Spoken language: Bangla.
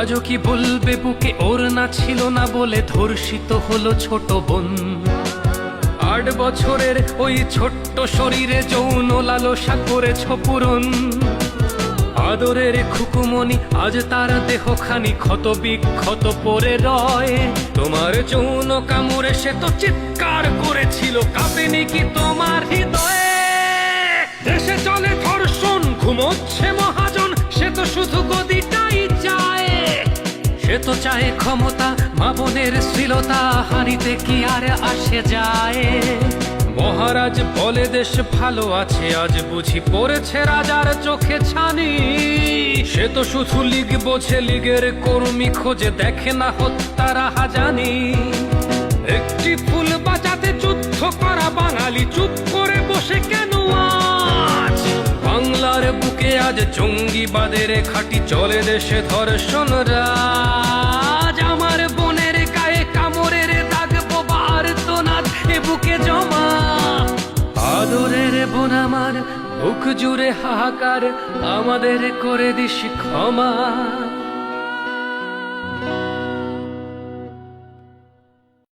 আজও কি বলবে বুকে ওর না ছিল না বলে ধর্ষিত হলো ছোট বোন? আট বছরের ওই ছোট্ট শরীরে যৌন লালসা করেছ পূরণ। আদরের খুকুমনি আজ তার দেহখানি ক্ষত বিক্ষত পরে রয়। তোমার যৌন কামড়ে সে তো চিৎকার করেছিল, কাঁপেনি কি তোমার চায় ক্ষমতা মা বোনের শ্লীলতা, হানিতে কি আর আসে যায়? মহারাজ বলে দেশ ভালো আছে, আজ বুঝি পড়েছে রাজার চোখে ছানি। সে তো শুধু লিগ বোঝে, লিগের কর্মী খোঁজে দেখে না হত্যারা হাজানি। একটি ফুল বাঁচাতে যুদ্ধ করা বাঙালি চুপ করে বসে কেন আজ? বাংলার বুকে আজ জঙ্গিবাদের খাটি চলে দেশে ধর্ষণ বোন আমার বুক জুড়ে হাহাকার আমাদের করে দিস ক্ষমা।